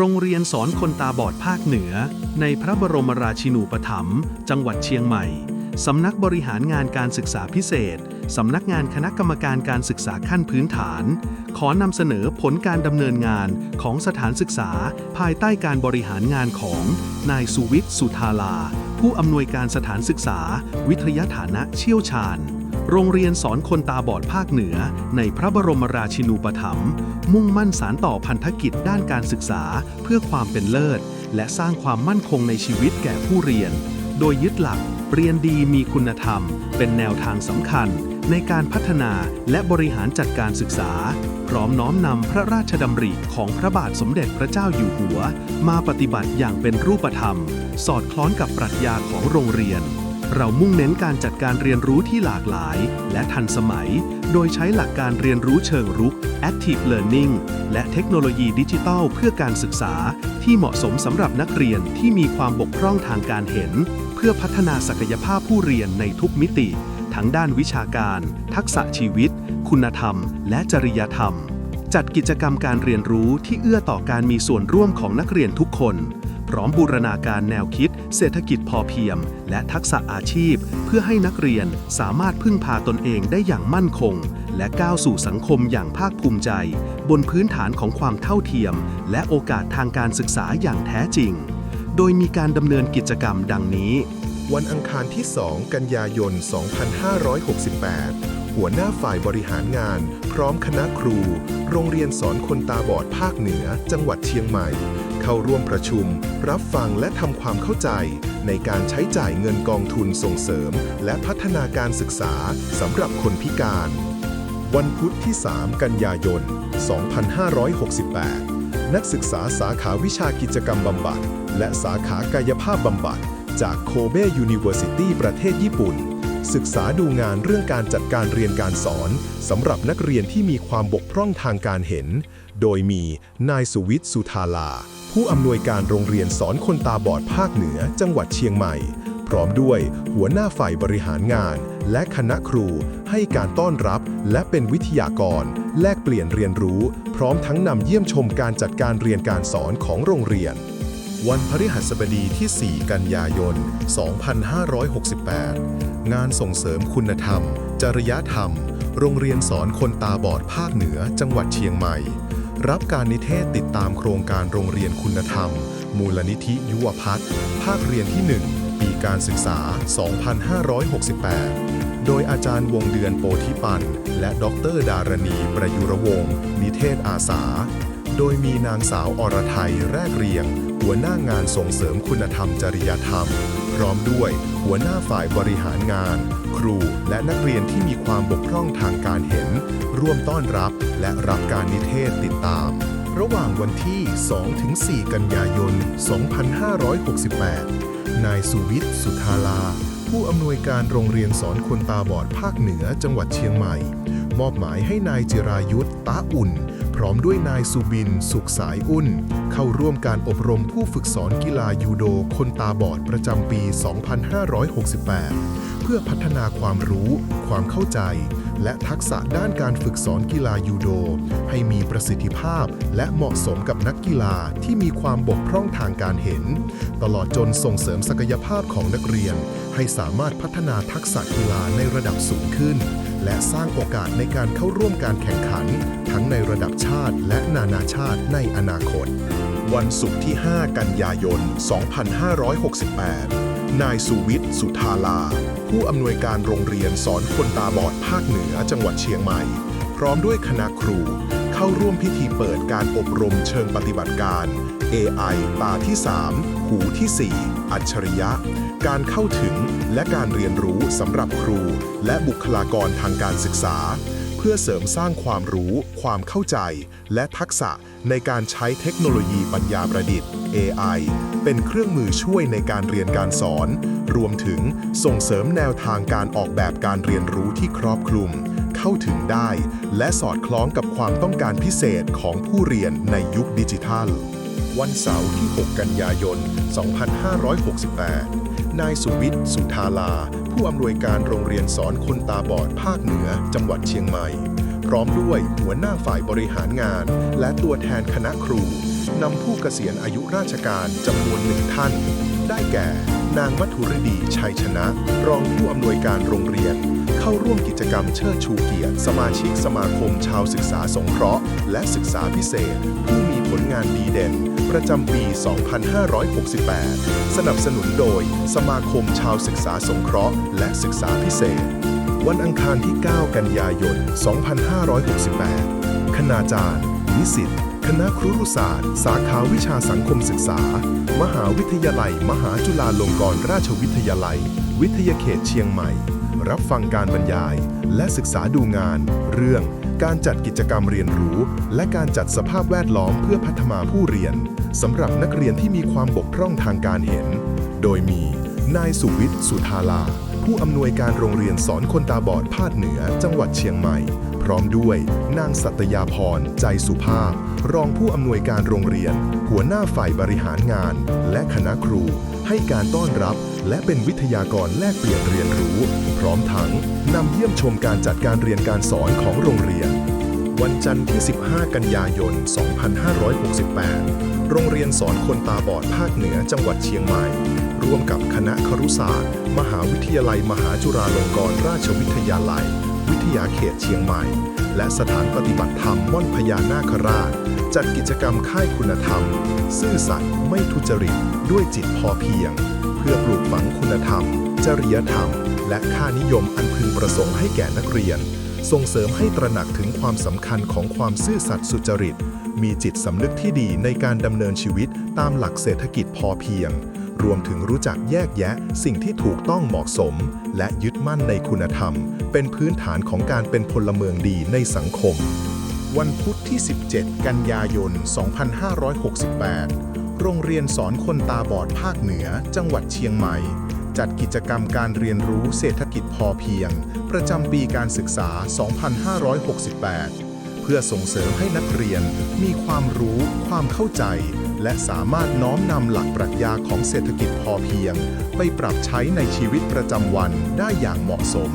โรงเรียนสอนคนตาบอดภาคเหนือ ในพระบรมราชินูปถัมภ์จังหวัดเชียงใหม่ สำนักบริหารงานการศึกษาพิเศษ สำนักงานคณะกรรมการการศึกษาขั้นพื้นฐาน ขอนำเสนอผลการดำเนินงานของสถานศึกษา ภายใต้การบริหารงานของ นายสุวิทย์สุธาลา ผู้อำนวยการสถานศึกษา วิทยาฐานะเชี่ยวชาญ โรงเรียนสอนคนตาบอดภาคเหนือ ในพระบรมราชินูปถัมภ์มุ่งมั่นสารต่อพันธกิจด้านการศึกษาเพื่อความเป็นเลิศ และสร้างความมั่นคงในชีวิตแก่ผู้เรียน โดยยึดหลักเรียนดีมีคุณธรรม เป็นแนวทางสำคัญ ในการพัฒนาและบริหารจัดการศึกษา พร้อมน้อมนำพระราชดำริของพระบาทสมเด็จพระเจ้าอยู่หัว มาปฏิบัติอย่างเป็นรูปธรรม สอดคล้องกับปรัชญาของโรงเรียน เรามุ่งเน้นการจัดการเรียนรู้ที่หลากหลาย และทันสมัย โดยใช้หลักการเรียนรู้เชิงรุก Active Learning และเทคโนโลยีดิจิทัลเพื่อการศึกษา ที่เหมาะสมสำหรับนักเรียนที่มีความบกพร่องทางการเห็น เพื่อพัฒนาศักยภาพผู้เรียนในทุกมิติ ทั้งด้านวิชาการ ทักษะชีวิต คุณธรรม และจริยธรรม จัดกิจกรรมการเรียนรู้ที่เอื้อต่อการมีส่วนร่วมของนักเรียนทุกคน พร้อมบูรณาการแนวคิด เศรษฐกิจพอเพียง และทักษะอาชีพ เพื่อให้นักเรียนสามารถพึ่งพาตนเองได้อย่างมั่นคง และก้าวสู่สังคมอย่างภาคภูมิใจ บนพื้นฐานของความเท่าเทียม และโอกาสทางการศึกษาอย่างแท้จริง โดยมีการดำเนินกิจกรรมดังนี้ วันอังคารที่ 2 กันยายน 2568หัวหน้าฝ่ายบริหารงาน พร้อมคณะครู โรงเรียนสอนคนตาบอดภาคเหนือ จังหวัดเชียงใหม่ เข้าร่วมประชุม รับฟังและทำความเข้าใจ ในการใช้จ่ายเงินกองทุนส่งเสริม และพัฒนาการศึกษาสำหรับคนพิการ วันพุธที่ 3 กันยายน 2568 นักศึกษาสาขาวิชากิจกรรมบำบัด และสาขากายภาพบำบัด จากโคเบ University ประเทศญี่ปุ่น ศึกษาดูงานเรื่องการจัดการเรียนการสอนสำหรับนักเรียนที่มีความบกพร่องทางการเห็น โดยมีนายสุวิทย์สุธาลา ผู้อำนวยการโรงเรียนสอนคนตาบอดภาคเหนือจังหวัดเชียงใหม่ พร้อมด้วยหัวหน้าฝ่ายบริหารงาน และคณะครูให้การต้อนรับ และเป็นวิทยากร แลกเปลี่ยนเรียนรู้ พร้อมทั้งนำเยี่ยมชมการจัดการเรียนการสอนของโรงเรียน วันพฤหัสบดีที่ 4 กันยายน 2568 งานส่งเสริมคุณธรรม จริยธรรม โรงเรียนสอนคนตาบอดภาคเหนือ จังหวัดเชียงใหม่ รับการนิเทศติดตามโครงการโรงเรียนคุณธรรม มูลนิธิยุวพัฒน์ภาคเรียนที่ 1 ปีการศึกษา 2568โดยอาจารย์วงเดือนโปธิปัน และดรดารณีประยุรวงศ์นิเทศอาสา โดยมีนางสาวอรไทยแรกเรียง หัวหน้างานส่งเสริมคุณธรรมจริยธรรม พร้อมด้วยหัวหน้าฝ่ายบริหารงาน ครูและนักเรียนที่มีความบกพร่องทางการเห็น ร่วมต้อนรับและรับการนิเทศติดตาม ระหว่างวันที่ 2-4 กันยายน 2568 นายสุวิทย์สุธาลา ผู้อำนวยการโรงเรียนสอนคนตาบอดภาคเหนือจังหวัดเชียงใหม่ มอบหมายให้นายจิรายุทธ์ตาอุ่น พร้อมด้วยนายสุบิน สุขสายอุ่น เข้าร่วมการอบรมผู้ฝึกสอนกีฬายูโดคนตาบอดประจำปี 2568 เพื่อพัฒนาความรู้ ความเข้าใจ และทักษะด้านการฝึกสอนกีฬายูโด ให้มีประสิทธิภาพ และเหมาะสมกับนักกีฬาที่มีความบกพร่องทางการเห็น ตลอดจนส่งเสริมศักยภาพของนักเรียน ให้สามารถพัฒนาทักษะกีฬาในระดับสูงขึ้น และสร้างโอกาสในการเข้าร่วมการแข่งขัน ทั้งในระดับชาติและนานาชาติในอนาคต วันศุกร์ที่ 5 กันยายน 2568 นายสุวิทย์สุธาลา ผู้อำนวยการโรงเรียนสอนคนตาบอดภาคเหนือจังหวัดเชียงใหม่ พร้อมด้วยคณะครู เข้าร่วมพิธีเปิดการอบรมเชิงปฏิบัติการ AI ตาที่ 3 หูที่ 4 อัจฉริยะ การเข้าถึงและการเรียนรู้สำหรับครู และบุคลากรทางการศึกษา เพื่อเสริมสร้างความรู้ ความเข้าใจ และทักษะในการใช้เทคโนโลยีปัญญาประดิษฐ์ AI เป็นเครื่องมือช่วยในการเรียนการสอน รวมถึงส่งเสริมแนวทางการออกแบบการเรียนรู้ที่ครอบคลุม เข้าถึงได้ และสอดคล้องกับความต้องการพิเศษของผู้เรียนในยุคดิจิทัล วันเสาร์ที่ 6 กันยายน 2568 นายสุวิทย์ สุธาลา ผู้อำนวยการโรงเรียนสอนคนตาบอดภาคเหนือ จังหวัดเชียงใหม่ พร้อมด้วยหัวหน้าฝ่ายบริหารงาน และตัวแทนคณะครู นำผู้เกษียณอายุราชการจำนวนหนึ่งท่าน ได้แก่ นางมัทุรดี ชัยชนะ รองผู้อำนวยการโรงเรียนเข้าร่วมกิจกรรมเชิดชูเกียรติ สมาชิกสมาคมชาวศึกษาสงเคราะห์ และศึกษาพิเศษ ผู้มีผลงานดีเด่น ประจำปี 2568 สนับสนุนโดย สมาคมชาวศึกษาสงเคราะห์ และศึกษาพิเศษ วันอังคารที่ 9 กันยายน 2568 คณาจารย์ นิสิต คณะครุศาสตร์ สาขาวิชาสังคมศึกษา มหาวิทยาลัย มหาจุฬาลงกรณราชวิทยาลัย วิทยาเขตเชียงใหม่ รับฟังการบรรยาย และศึกษาดูงาน เรื่อง การจัดกิจกรรมเรียนรู้ และการจัดสภาพแวดล้อมเพื่อพัฒนาผู้เรียนสำหรับนักเรียนที่มีความบกพร่องทางการเห็น โดยมีนายสุวิทย์สุธาลา ผู้อำนวยการโรงเรียนสอนคนตาบอดภาคเหนือจังหวัดเชียงใหม่ พร้อมด้วยนางสัตยาพรใจสุภาพ รองผู้อำนวยการโรงเรียน หัวหน้าฝ่ายบริหารงาน และคณะครูให้การต้อนรับ และเป็นวิทยากรแลกเปลี่ยนเรียนรู้ พร้อมทั้งนำเยี่ยมชมการจัดการเรียนการสอนของโรงเรียน วันจันทร์ที่ 15 กันยายน 2568 โรงเรียนสอนคนตาบอดภาคเหนือจังหวัดเชียงใหม่ ร่วมกับคณะครุศาสตร์ มหาวิทยาลัยมหาจุฬาลงกรณราชวิทยาลัย วิทยาเขตเชียงใหม่ และสถานปฏิบัติธรรมม่อนพญานาคราชจัดกิจกรรมค่ายคุณธรรม ซื่อสัตย์ไม่ทุจริตด้วยจิตพอเพียง พื่อปลูกฝังคุณธรรม จริยธรรม และค่านิยมอันพึงประสงค์ให้แก่นักเรียน ส่งเสริมให้ตระหนักถึงความสำคัญของความซื่อสัตย์สุจริต มีจิตสำนึกที่ดีในการดำเนินชีวิตตามหลักเศรษฐกิจพอเพียง รวมถึงรู้จักแยกแยะสิ่งที่ถูกต้องเหมาะสม และยึดมั่นในคุณธรรม เป็นพื้นฐานของการเป็นพลเมืองดีในสังคม วันพุธที่ 17 กันยายน 2568 โรงเรียนสอนคนตาบอดภาคเหนือ จังหวัดเชียงใหม่ จัดกิจกรรมการเรียนรู้เศรษฐกิจพอเพียง ประจำปีการศึกษา 2568 เพื่อส่งเสริมให้นักเรียนมีความรู้ ความเข้าใจ และสามารถน้อมนำหลักปรัชญาของเศรษฐกิจพอเพียง ไปปรับใช้ในชีวิตประจำวันได้อย่างเหมาะสม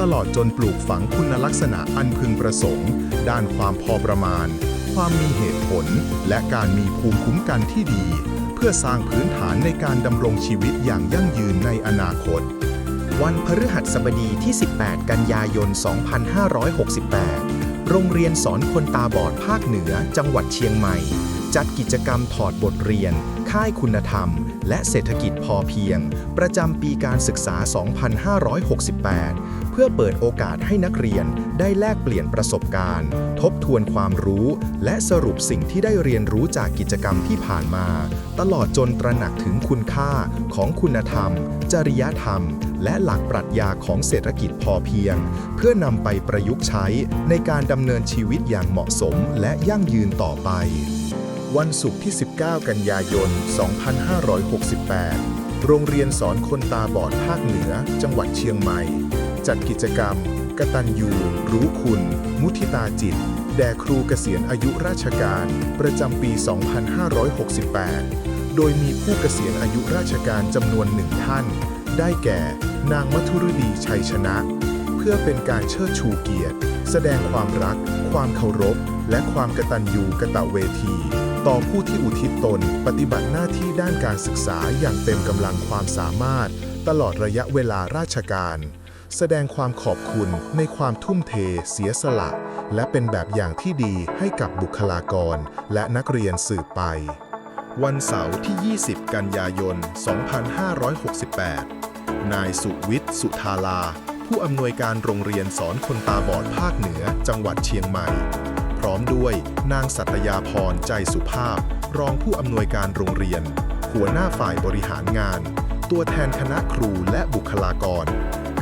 ตลอดจนปลูกฝังคุณลักษณะอันพึงประสงค์ ด้านความพอประมาณ ความมีเหตุผล และการมีภูมิคุ้มกันที่ดี เพื่อสร้างพื้นฐานในการดำรงชีวิตอย่างยั่งยืนในอนาคต วันพฤหัสบดีที่ 18 กันยายน 2568 โรงเรียนสอนคนตาบอดภาคเหนือจังหวัดเชียงใหม่ จัดกิจกรรมถอดบทเรียน ค่ายคุณธรรม และเศรษฐกิจพอเพียง ประจำปีการศึกษา 2568 เพื่อเปิดโอกาสให้นักเรียนได้แลกเปลี่ยนประสบการณ์ ทบทวนความรู้ และสรุปสิ่งที่ได้เรียนรู้จากกิจกรรมที่ผ่านมา ตลอดจนตระหนักถึงคุณค่าของคุณธรรม จริยธรรม และหลักปรัชญาของเศรษฐกิจพอเพียง เพื่อนำไปประยุกต์ใช้ในการดำเนินชีวิตอย่างเหมาะสมและยั่งยืนต่อไป วันศุกร์ที่ 19 กันยายน 2568 โรงเรียนสอนคนตาบอดภาคเหนือ จังหวัดเชียงใหม่ จัดกิจกรรม กตัญญูรู้คุณ มุทิตาจิต แด่ครูเกษียณอายุราชการ ประจำปี 2568 โดยมีผู้เกษียณอายุราชการจำนวนหนึ่งท่าน ได้แก่ นางมัทุรดีชัยชนะ เพื่อเป็นการเชิดชูเกียรติ แสดงความรัก ความเคารพ และความกตัญญูกะตะเวที ต่อผู้ที่อุทิศตนปฏิบัติหน้าที่ด้านการศึกษาอย่างเต็มกำลังความสามารถ ตลอดระยะเวลาราชการ แสดงความขอบคุณในความทุ่มเท เสียสละ และเป็นแบบอย่างที่ดีให้กับบุคลากร และนักเรียนสืบไป วันเสาร์ที่ 20 กันยายน 2568 นายสุวิทย์สุธาลา ผู้อำนวยการโรงเรียนสอนคนตาบอดภาคเหนือ จังหวัดเชียงใหม่ ร้อมด้วย นางสัตยาพรใจสุภาพ รองผู้อำนวยการโรงเรียน หัวหน้าฝ่ายบริหารงาน ตัวแทนคณะครูและบุคลากร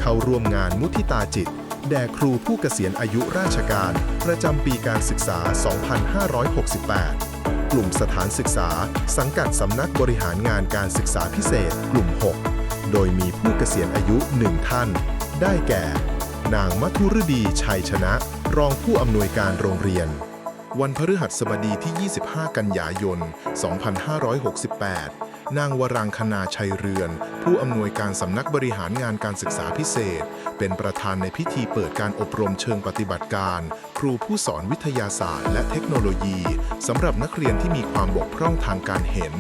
เข้าร่วมงานมุทิตาจิต แด่ครูผู้เกษียณอายุราชการ ประจำปีการศึกษา 2568 กลุ่มสถานศึกษา สังกัดสำนักบริหารงานการศึกษาพิเศษ กลุ่ม 6 โดยมีผู้เกษียณอายุหนึ่งท่าน ได้แก่ นางมัทุรดีชัยชนะ รองผู้อำนวยการโรงเรียน วันพฤหัสบดีที่ 25 กันยายน 2568 นางวรังคณาชัยเรือน ผู้อำนวยการสำนักบริหารงานการศึกษาพิเศษ เป็นประธานในพิธีเปิดการอบรมเชิงปฏิบัติการ ครูผู้สอนวิทยาศาสตร์และเทคโนโลยีสำหรับนักเรียนที่มีความบกพร่องทางการเห็น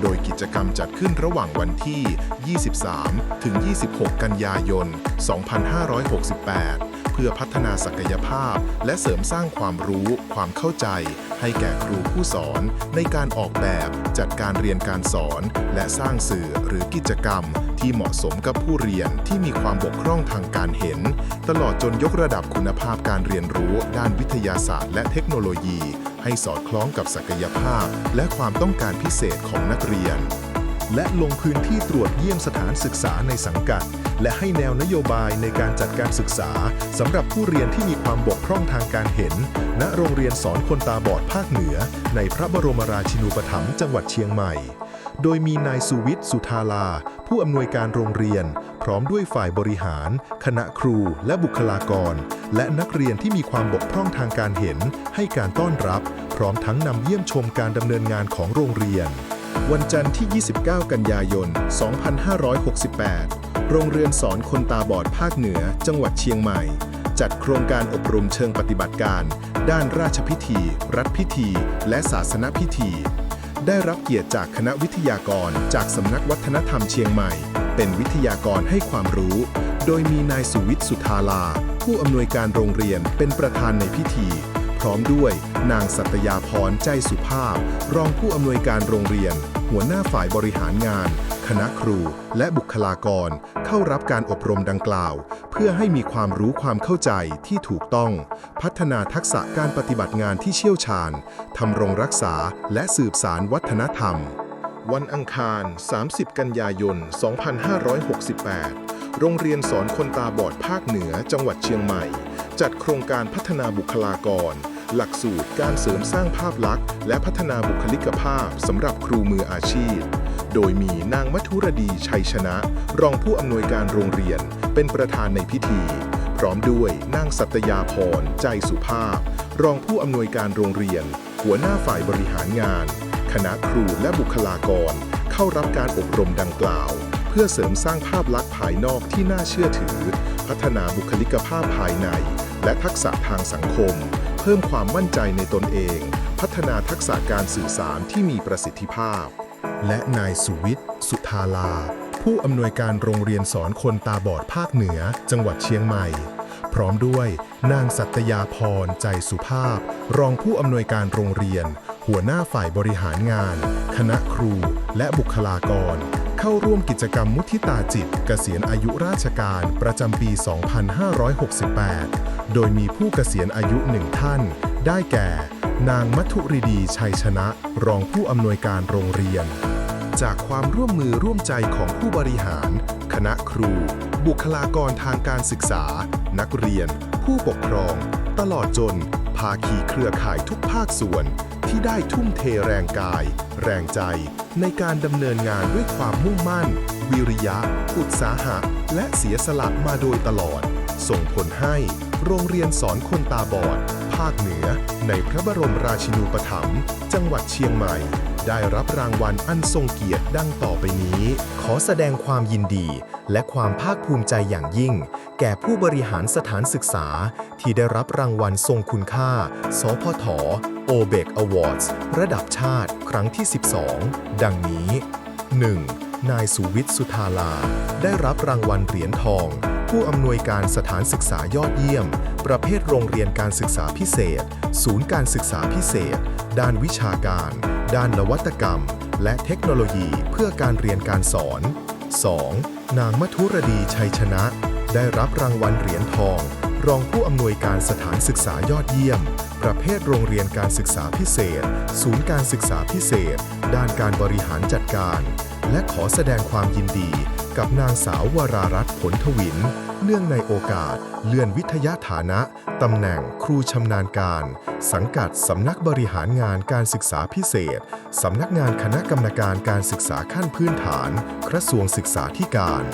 โดยกิจกรรมจัดขึ้นระหว่างวันที่ 23 ถึง 26 กันยายน 2568 พื่อพัฒนาศักยภาพ และเสริมสร้างความรู้ ความเข้าใจ ให้แก่ครูผู้สอน ในการออกแบบ จัดการเรียนการสอน และสร้างสื่อหรือกิจกรรม ที่เหมาะสมกับผู้เรียนที่มีความบกพร่องทางการเห็น ตลอดจนยกระดับคุณภาพการเรียนรู้ ด้านวิทยาศาสตร์ และเทคโนโลยี ให้สอดคล้องกับศักยภาพ และความต้องการพิเศษของนักเรียน และลงพื้นที่ตรวจเยี่ยมสถานศึกษาในสังกัด และให้แนวนโยบายในการจัดการศึกษาสำหรับผู้เรียนที่มีความบกพร่องทางการเห็น ณโรงเรียนสอนคนตาบอดภาคเหนือ ในพระบรมราชินูปถัมภ์จังหวัดเชียงใหม่ โดยมีนายสุวิทย์สุธาลา ผู้อำนวยการโรงเรียน พร้อมด้วยฝ่ายบริหาร คณะครูและบุคลากร และนักเรียนที่มีความบกพร่องทางการเห็น ให้การต้อนรับ พร้อมทั้งนำเยี่ยมชมการดำเนินงานของโรงเรียน วันจันทร์ที่ 29 กันยายน 2568 โรงเรียนสอนคนตาบอดภาคเหนือ จังหวัดเชียงใหม่ จัดโครงการอบรมเชิงปฏิบัติการ ด้านราชพิธี รัฐพิธี และศาสนพิธี ได้รับเกียรติจากคณะวิทยากรจากสำนักวัฒนธรรมเชียงใหม่ เป็นวิทยากรให้ความรู้ โดยมีนายสุวิทย์สุธาลา ผู้อำนวยการโรงเรียนเป็นประธานในพิธีพร้อมด้วยนางสัตยาพรใจสุภาพ รองผู้อำนวยการโรงเรียน หัวหน้าฝ่ายบริหารงาน คณะครู และบุคลากร เข้ารับการอบรมดังกล่าว เพื่อให้มีความรู้ความเข้าใจที่ถูกต้อง พัฒนาทักษะการปฏิบัติงานที่เชี่ยวชาญทำรงรักษาและสืบสารวัฒนธรรม วันอังคาร 30 กันยายน 2568 โรงเรียนสอนคนตาบอดภาคเหนือจังหวัดเชียงใหม่ จัดโครงการพัฒนาบุคลากร หลักสูตรการเสริมสร้างภาพลักษณ์ และพัฒนาบุคลิกภาพสำหรับครูมืออาชีพ โดยมีนางมัทุรดีชัยชนะ รองผู้อำนวยการโรงเรียน เป็นประธานในพิธี พร้อมด้วยนางสัตยาพรใจสุภาพ รองผู้อำนวยการโรงเรียน หัวหน้าฝ่ายบริหารงาน คณะครูและบุคลากร เข้ารับการอบรมดังกล่าว เพื่อเสริมสร้างภาพลักษณ์ภายนอกที่น่าเชื่อถือ พัฒนาบุคลิกภาพภายใน และทักษะทางสังคม พิ่มความมั่นใจในตนเอง พัฒนาทักษะการสื่อสารที่มีประสิทธิภาพ และนายสุวิทย์ สุธาลา ผู้อำนวยการโรงเรียนสอนคนตาบอดภาคเหนือ จังหวัดเชียงใหม่ พร้อมด้วยนางสัตยาพร ใจสุภาพ รองผู้อำนวยการโรงเรียน หัวหน้าฝ่ายบริหารงาน คณะครู และบุคลากร เข้าร่วมกิจกรรมมุทิตาจิตเกษียณอายุราชการประจำปี 2568 โดยมีผู้เกษียณอายุหนึ่งท่าน ได้แก่ นางมัทุริดีชัยชนะ รองผู้อำนวยการโรงเรียน จากความร่วมมือร่วมใจของผู้บริหาร คณะครู บุคลากรทางการศึกษา นักเรียน ผู้ปกครอง ตลอดจน ภาคีเครือข่ายทุกภาคส่วน ที่ได้ทุ่มเทแรงกาย แรงใจในการดำเนินงานด้วยความมุ่งมั่น วิริยะ อุตสาหะ และเสียสละมาโดยตลอด ส่งผลให้โรงเรียนสอนคนตาบอด ภาคเหนือ ในพระบรมราชินูปถัมภ์จังหวัดเชียงใหม่ ได้รับรางวัลอันทรงเกียรติดังต่อไปนี้ ขอแสดงความยินดี และความภาคภูมิใจอย่างยิ่ง แก่ผู้บริหารสถานศึกษา ที่ได้รับรางวัลทรงคุณค่า สพท โอเบกอวอร์ดระดับชาติครั้งที่ 12 ดังนี้ 1. นายสุวิทย์สุธาลา ได้รับรางวัลเหรียญทอง ผู้อำนวยการสถานศึกษายอดเยี่ยม ประเภทโรงเรียนการศึกษาพิเศษ ศูนย์การศึกษาพิเศษ ด้านวิชาการ ด้านนวัตกรรม และเทคโนโลยีเพื่อการเรียนการสอน 2. นางมัทุรดีชัยชนะ ได้รับรางวัลเหรียญทอง รองผู้อำนวยการสถานศึกษายอดเยี่ยม ประเภทโรงเรียนการศึกษาพิเศษ ศูนย์การศึกษาพิเศษ ด้านการบริหารจัดการ และขอแสดงความยินดี กับนางสาววรารัตน์ผลทวิน เนื่องในโอกาส เลื่อนวิทยาฐานะตำแหน่งครูชำนาญการ สังกัดสำนักบริหารงานการศึกษาพิเศษ สำนักงานคณะกรรมการการศึกษาขั้นพื้นฐาน กระทรวงศึกษาธิการ